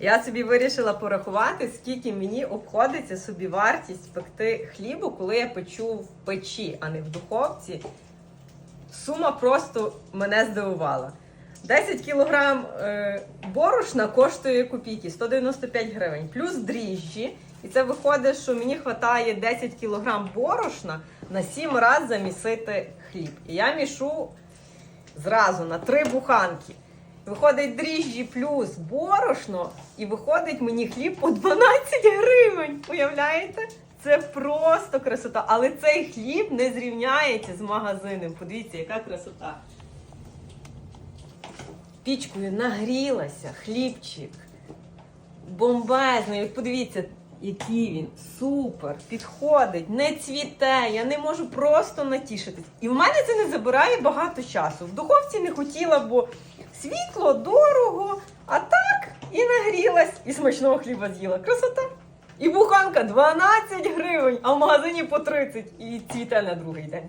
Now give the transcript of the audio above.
Я собі вирішила порахувати, скільки мені обходиться собі вартість пекти хлібу, коли я печу в печі, а не в духовці. Сума просто мене здивувала. 10 кілограм е, борошна коштує копійки 195 гривень, плюс дріжджі. І це виходить, що мені вистачає 10 кілограм борошна на 7 разів замісити хліб. І я мішу зразу на 3 буханки. Виходить дріжджі плюс борошно, і виходить мені хліб по 12 гривень. Уявляєте? Це просто красота. Але цей хліб не зрівняється з магазином. Подивіться, яка красота. Пічкою нагрілася, хлібчик. Бомбезний. Подивіться, який він супер, підходить, не цвіте. Я не можу просто натішитись. І в мене це не забирає багато часу. В духовці не хотіла, бо світло, дорого, а так і нагрілась, і смачного хліба з'їла. Красота. І буханка 12 гривень, а в магазині по 30 і цвіте на другий день.